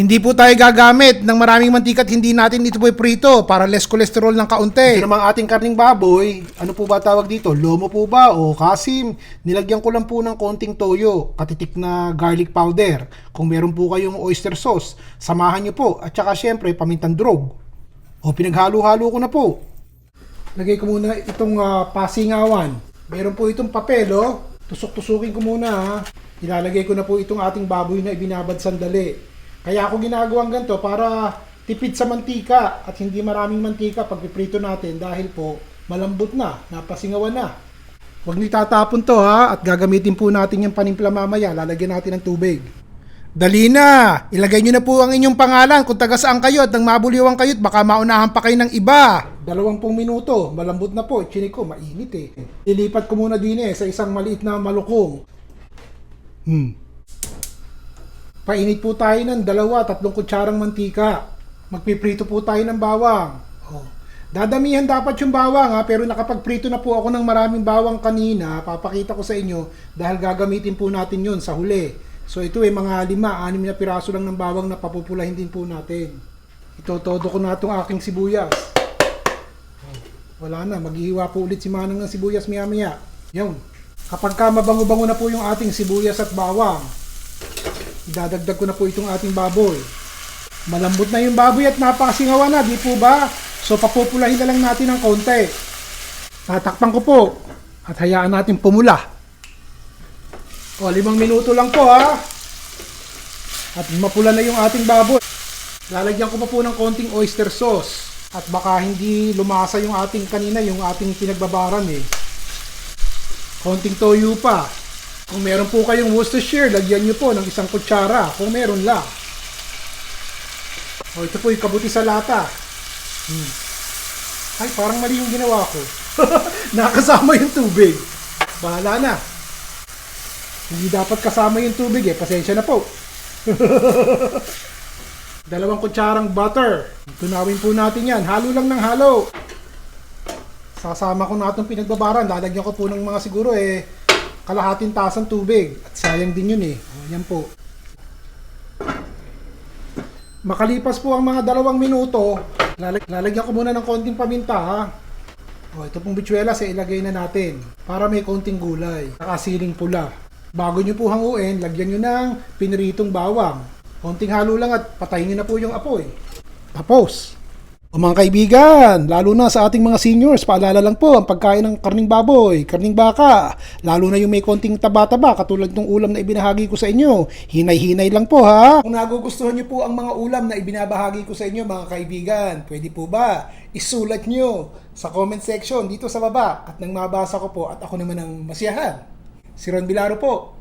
Hindi po tayo gagamit ng maraming mantika at hindi natin ito po prito para less cholesterol ng kaunti. Ito namang ating karning baboy, ano po ba tawag dito? Lomo po ba o kasim? Nilagyan ko lang po ng konting toyo, katitik na garlic powder. Kung meron po kayong oyster sauce, samahan nyo po. At saka syempre, pamintang drog. O pinaghalo-halo ko na po. Lagay ko muna itong ah, pasingawan. Meron po itong papel, oh. Tusok-tusukin ko muna, ha. Ilalagay ko na po itong ating baboy na ibinabad sandali. Kaya ako ginagawang ganito para tipid sa mantika at hindi maraming mantika pag piprito natin dahil po malambot na, napasingawan na. Huwag niyo tatapon to ha at gagamitin po natin yung panimpla mamaya. Lalagyan natin ng tubig. Dali na! Ilagay nyo na po ang inyong pangalan kung taga saan kayo at nang mabuliwan kayo baka maunahan pa kayo ng iba. Dalawampung minuto, malambot na po. Chinik ko, mainit eh. Ilipat ko muna din eh sa isang maliit na malukong. Hmm. Painit po tayo ng dalawa, tatlong kutsarang mantika. Magpiprito po tayo ng bawang. Oh. Dadamihan dapat yung bawang ha, pero nakapagprito na po ako ng maraming bawang kanina. Papakita ko sa inyo dahil gagamitin po natin yon sa huli. So ito ay mga lima, anim na piraso lang ng bawang na papupulahin din po natin. Ito, todo ko na itong aking sibuyas. Wala na, maghihiwa po ulit si Manang ng sibuyas maya maya. Yun. Kapag ka mabango-bango na po yung ating sibuyas at bawang, Idadagdag ko na po itong ating baboy. Malambot na yung baboy at napakasingawa na, di po ba? So papupulahin na lang natin ng konti. Tatakpan ko po at hayaan natin pumula. O, limang minuto lang po ha. At mapula na yung ating baboy. Lalagyan ko pa po ng konting oyster sauce. At baka hindi lumasa yung ating kanina, yung ating pinagbabaran eh. Konting toyo pa. Kung meron po kayong Worcestershire, lagyan nyo po ng isang kutsara. Kung meron lang. O, ito po yung kabuti sa lata. Hmm. Ay, parang mali yung ginawa ko. Nakasama yung tubig. Bahala na. Hindi dapat kasama yung tubig eh. Pasensya na po. Dalawang kutsarang butter. Tunawin po natin yan. Halo lang ng halo. Sasama ko na itong pinagbabaran. Lalagyan ko po ng mga siguro eh kalahating tasang tubig. At sayang din yun eh. O, yan po. Makalipas po ang mga dalawang minuto, lalag lalagyan ko muna ng konting paminta ha. O, ito pong bitswelas ay ilagay na natin para may konting gulay. Nakasiling pula. Bago nyo po hanguin, lagyan nyo ng piniritong bawang. Konting halo lang at patayin nyo na po yung apoy. Tapos. O mga kaibigan, lalo na sa ating mga seniors, paalala lang po ang pagkain ng karning baboy, karning baka, lalo na yung may konting taba-taba katulad ng ulam na ibinahagi ko sa inyo. Hinay-hinay lang po ha. Kung nagugustuhan nyo po ang mga ulam na ibinabahagi ko sa inyo mga kaibigan, pwede po ba isulat nyo sa comment section dito sa baba at nang mabasa ko po at ako naman ang masiyahan. Si Ron Bilaro po.